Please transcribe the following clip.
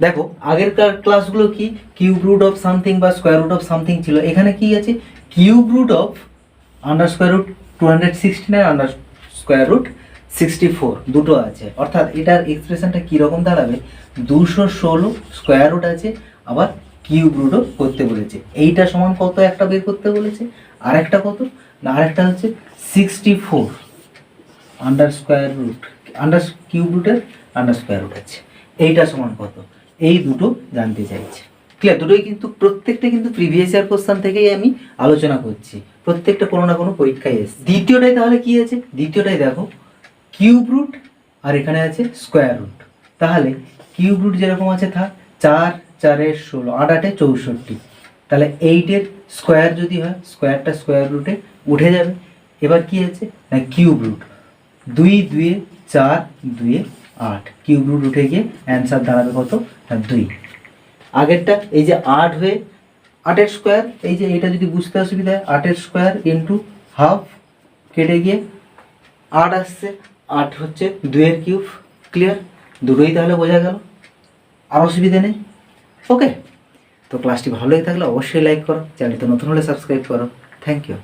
দেখো আগের ক্লাসগুলো কি? কিউব রুট অফ সামথিং বা স্কোয়ার রুট অফ সামথিং ছিল। এখানে কি আছে? Cube root of under square root two hundred sixty nine under square root sixty four দুটো আছে। অর্থাৎ এটার এক্সপ্রেশনটা কীরকম দাঁড়াবে? দুশো ষোলো স্কোয়ার রুট আছে, আবার কিউব রুটও করতে বলেছে। এইটা সমান কত? একটা বের করতে বলেছে। আর একটা কত? না, আরেকটা হচ্ছে sixty four under square root under cube রুটের আন্ডার স্কোয়ার রুট আছে। এইটা সমান কত? এই দুটো জানতে চাইছে। ক্লিয়ার দুটোই কিন্তু প্রত্যেকটা কিন্তু প্রিভিয়াস ইয়ার কোশ্চান থেকেই আমি আলোচনা করছি। প্রত্যেকটা কোনো না কোনো পরীক্ষায় এসছে। দ্বিতীয়টাই তাহলে কি আছে? দ্বিতীয়টাই দেখো কিউব রুট আর এখানে আছে স্কোয়ার রুট তাহলে কিউব রুট যেরকম আছে থাক, চার চারের ষোলো, আট, আটে চৌষট্টি। তাহলে এইটের স্কোয়ার যদি হয় স্কোয়ারটা স্কোয়ার রুটে উঠে যাবে। এবার কি আছে? না কিউব রুট দুই দুয়ে চার দুয়ে আট। কিউব রুট উঠে গিয়ে অ্যান্সার দাঁড়াবে কত? না দুই। আগেরটা এই যে আট হয়ে আটের স্কোয়ার, এই যে এটা যদি বুঝতে অসুবিধা হয়, আটের স্কোয়ার ইন্টু হাফ কেটে গিয়ে আট আসছে, আট হচ্ছে দুইয়ের কিউব। ক্লিয়ার দুটোই তাহলে বোঝা গেল। আর অসুবিধা নেই। ওকে তো ক্লাসটি ভালো লেগে থাকলে অবশ্যই লাইক করো চ্যানেলটি নতুন হলে সাবস্ক্রাইব করো। Thank you